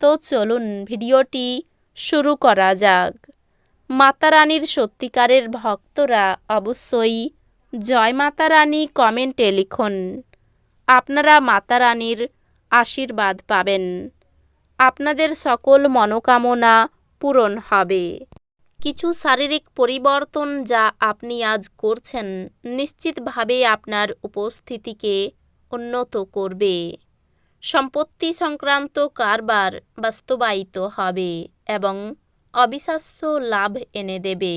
তো চলুন ভিডিওটি শুরু করা যাক। মাতা রানীর সত্যিকারের ভক্তরা অবশ্যই জয় মাতা রানী কমেন্টে লিখুন। আপনারা মাতা রানীর আশীর্বাদ পাবেন। আপনাদের সকল মনোকামনা পূরণ হবে। কিছু শারীরিক পরিবর্তন যা আপনি আজ করছেন নিশ্চিতভাবে আপনার উপস্থিতিকে উন্নত করবে। সম্পত্তি সংক্রান্ত কারবার বাস্তবায়িত হবে এবং অবিশ্বাস্য লাভ এনে দেবে।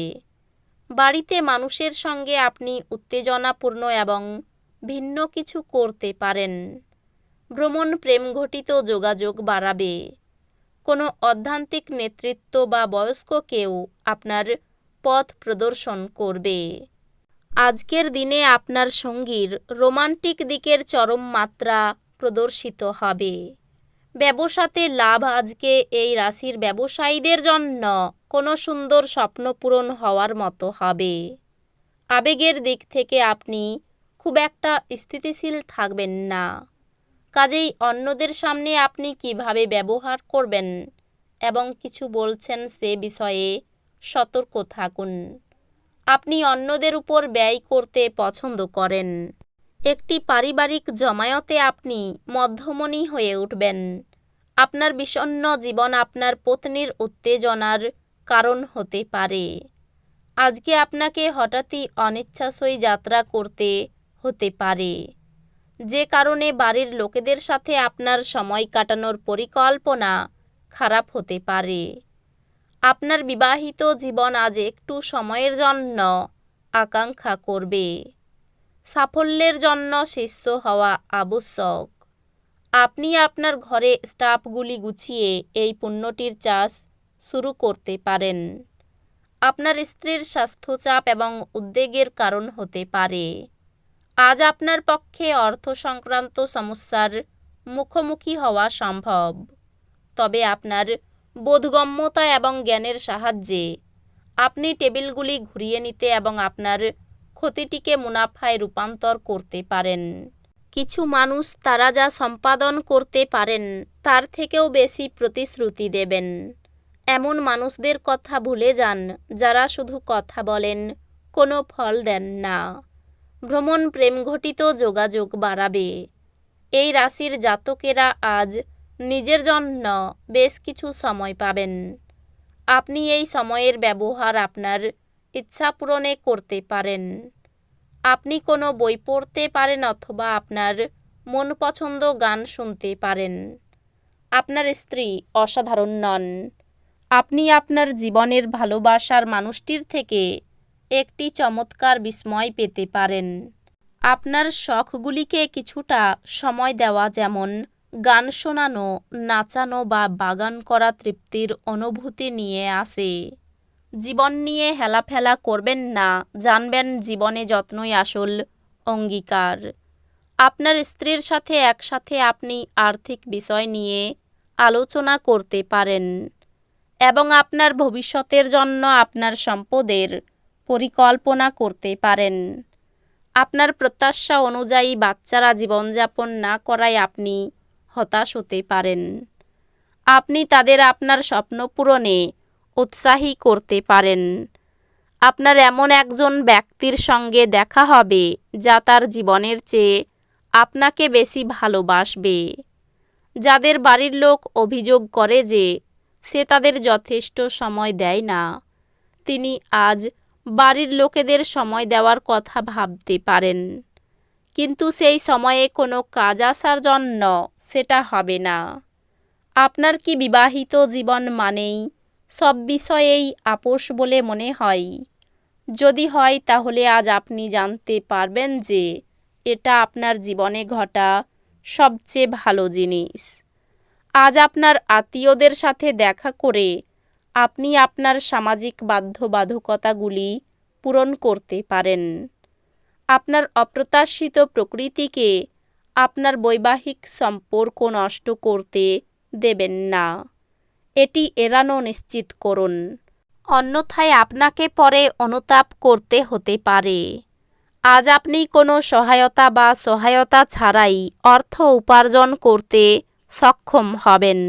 বাড়িতে মানুষের সঙ্গে আপনি উত্তেজনাপূর্ণ এবং ভিন্ন কিছু করতে পারেন। ভ্রমণ প্রেম ঘটিত যোগাযোগ বাড়াবে। কোনো অধ্যান্তিক নেতৃত্ব বা বয়স্ক কেউ আপনার পথ প্রদর্শন করবে। আজকের দিনে আপনার সঙ্গীর রোমান্টিক দিকের চরম মাত্রা প্রদর্শিত হবে। ব্যবসাতে লাভ আজকে এই রাশির ব্যবসায়ীদের জন্য কোনো সুন্দর স্বপ্ন পূরণ হওয়ার মতো হবে। আবেগের দিক থেকে আপনি খুব একটা স্থিতিশীল থাকবেন না। কাজেই অন্যদের সামনে আপনি কীভাবে ব্যবহার করবেন এবং কিছু বলছেন সে বিষয়ে সতর্ক থাকুন। আপনি অন্যদের উপর ব্যয় করতে পছন্দ করেন। একটি পারিবারিক জমায়তে আপনি মধ্যমণি হয়ে উঠবেন। আপনার বিষণ্ন জীবন আপনার পত্নীর উত্তেজনার কারণ হতে পারে। আজকে আপনাকে হঠাৎই অনিচ্ছাসই যাত্রা করতে হতে পারে। যে কারণে বাড়ির লোকেদের সাথে আপনার সময় কাটানোর পরিকল্পনা খারাপ হতে পারে। আপনার বিবাহিত জীবন আজ একটু সময়ের জন্য আকাঙ্ক্ষা করবে। সাফল্যের জন্য শিষ্য হওয়া আবশ্যক। আপনি আপনার ঘরে স্টাফগুলি গুছিয়ে এই পণ্যটির চাষ শুরু করতে পারেন। আপনার স্ত্রীর স্বাস্থ্যচাপ এবং উদ্বেগের কারণ হতে পারে। আজ আপনার পক্ষে অর্থ সংক্রান্ত সমস্যার মুখোমুখি হওয়া সম্ভব। তবে আপনার বোধগম্যতা এবং জ্ঞানের সাহায্যে। আপনি টেবিলগুলি ঘুরিয়ে নিতে এবং আপনার ক্ষতিটিকে মুনাফায় রূপান্তর করতে পারেন। কিছু মানুষ তারা যা সম্পাদন করতে পারেন, তার থেকেও বেশি প্রতিশ্রুতি দেবেন। এমন মানুষদের কথা ভুলে যান, যারা শুধু কথা বলেন, কোনো ফল দেন না। ভ্রমণ প্রেমঘটিত যোগাযোগ বাড়াবে। এই রাশির জাতকেরা আজ নিজের জন্য বেশ কিছু সময় পাবেন। আপনি এই সময়ের ব্যবহার আপনার ইচ্ছা পূরণে করতে পারেন। আপনি কোনো বই পড়তে পারেন অথবা আপনার মন পছন্দ গান শুনতে পারেন। আপনার স্ত্রী অসাধারণ নন। আপনি আপনার জীবনের ভালোবাসার মানুষটির থেকে একটি চমৎকার বিস্ময় পেতে পারেন। আপনার শখগুলিকে কিছুটা সময় দেওয়া যেমন গান শোনানো, নাচানো বা বাগান করা তৃপ্তির অনুভূতি নিয়ে আসে। জীবন নিয়ে হেলাফেলা করবেন না, জানবেন জীবনে যত্নই আসল অঙ্গীকার। আপনার স্ত্রীর সাথে একসাথে আপনি আর্থিক বিষয় নিয়ে আলোচনা করতে পারেন এবং আপনার ভবিষ্যতের জন্য আপনার সম্পদের পরিকল্পনা করতে পারেন। আপনার প্রত্যাশা অনুযায়ী বাচ্চারা জীবনযাপন না করায় আপনি হতাশ হতে পারেন। আপনি তাদের আপনার স্বপ্ন পূরণে উৎসাহী করতে পারেন। আপনার এমন একজন ব্যক্তির সঙ্গে দেখা হবে যা তার জীবনের চেয়ে আপনাকে বেশি ভালোবাসবে। যাদের বাড়ির লোক অভিযোগ করে যে সে তাদের যথেষ্ট সময় দেয় না, তিনি আজ বাড়ির লোকেদের সময় দেওয়ার কথা ভাবতে পারেন। কিন্তু সেই সময়ে কোনো কাজ আসার জন্য সেটা হবে না। আপনার কি বিবাহিত জীবন মানেই সব বিষয়েই আপোষ বলে মনে হয়? যদি হয়, তাহলে আজ আপনি জানতে পারবেন যে এটা আপনার জীবনে ঘটা সবচেয়ে ভালো জিনিস। আজ আপনার আত্মীয়দের সাথে দেখা করে আপনি আপনার সামাজিক বাধ্যবাধকতাগুলি পূরণ করতে পারেন। আপনার অপ্রত্যাশিত প্রকৃতিকে আপনার বৈবাহিক সম্পর্ক নষ্ট করতে দেবেন না। এটি এড়ানো নিশ্চিত করুন। অন্যথায় আপনাকে পরে অনুতাপ করতে হতে পারে। আজ আপনি কোনো সহায়তা বা সহায়তা ছাড়াই অর্থ উপার্জন করতে সক্ষম হবেন।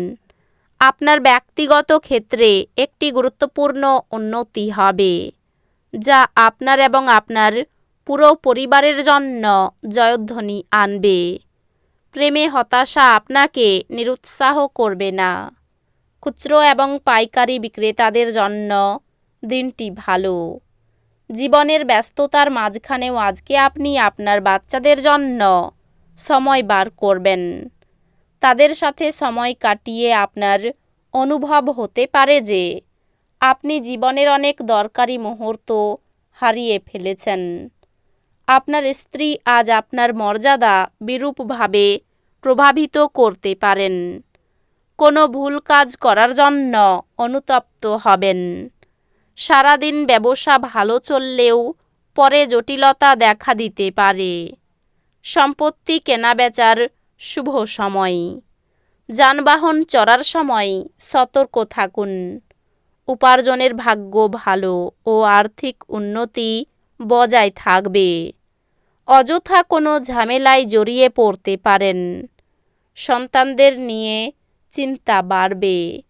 আপনার ব্যক্তিগত ক্ষেত্রে একটি গুরুত্বপূর্ণ উন্নতি হবে, যা আপনার এবং আপনার পুরো পরিবারের জন্য জয়ধ্বনি আনবে। প্রেমে হতাশা আপনাকে নিরুৎসাহ করবে না। খুচরো এবং পাইকারি বিক্রেতাদের জন্য দিনটি ভালো। জীবনের ব্যস্ততার মাঝখানেও আজকে আপনি আপনার বাচ্চাদের জন্য সময় বার করবেন। তাদের সাথে সময় কাটিয়ে আপনার অনুভব হতে পারে যে আপনি জীবনের অনেক দরকারি মুহূর্ত হারিয়ে ফেলেছেন। আপনার স্ত্রী আজ আপনার মর্যাদা বিরূপভাবে প্রভাবিত করতে পারেন। কোনো ভুল কাজ করার জন্য অনুতপ্ত হবেন। সারাদিন ব্যবসা ভালো চললেও পরে জটিলতা দেখা দিতে পারে। সম্পত্তি কেনাবেচার শুভ সময়। যানবাহন চড়ার সময় সতর্ক থাকুন। উপার্জনের ভাগ্য ভালো ও আর্থিক উন্নতি বজায় থাকবে। অযথা কোনো ঝামেলায় জড়িয়ে পড়তে পারেন। সন্তানদের নিয়ে চিন্তা বাড়বে।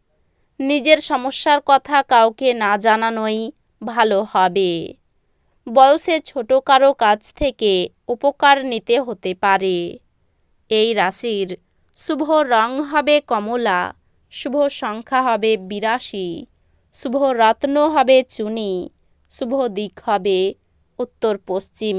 নিজের সমস্যার কথা কাউকে না জানানোই ভালো হবে। বয়সে ছোট কারও কাছ থেকে উপকার নিতে হতে পারে। এই রাশির শুভ রং হবে কমলা, শুভ সংখ্যা হবে বিরাশি, শুভ রত্ন হবে চুনি, শুভ দিক হবে উত্তর পশ্চিম